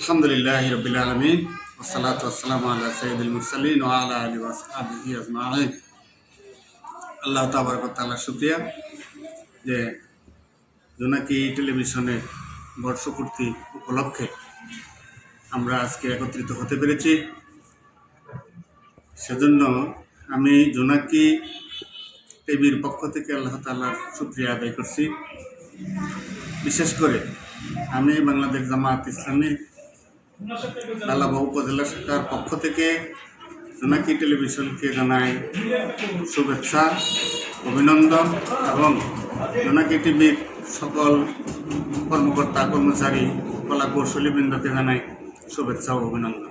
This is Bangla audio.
আলহামদুলিল্লাহ রবিল আলমিন ওসালাত ওসালাম আল্লাহ সঈদুল মুরসালিন ও আল্লাহ আলী ওয়াসহাবিহি আজমাইন আল্লাহ তাবারকতাল্লাহ শুক্রিয়া যে জোনাকি টেলিভিশনের বর্ষপূর্তি উপলক্ষে আমরা আজকে একত্রিত হতে পেরেছি। সেজন্য আমি জোনাকি টিভির পক্ষ থেকে আল্লাহ তাল্লাহর শুক্রিয়া আদায় করছি। বিশেষ করে আমি বাংলাদেশ জামাত ইসলামী লালাবাবু উপজেলা শাখার পক্ষ থেকে জোনাকি টেলিভিশনকে জানাই শুভেচ্ছা, অভিনন্দন এবং জোনাকি টিভির সকল কর্মকর্তা, কর্মচারী কলা কৌশলীবৃন্দকে জানাই শুভেচ্ছা ও অভিনন্দন।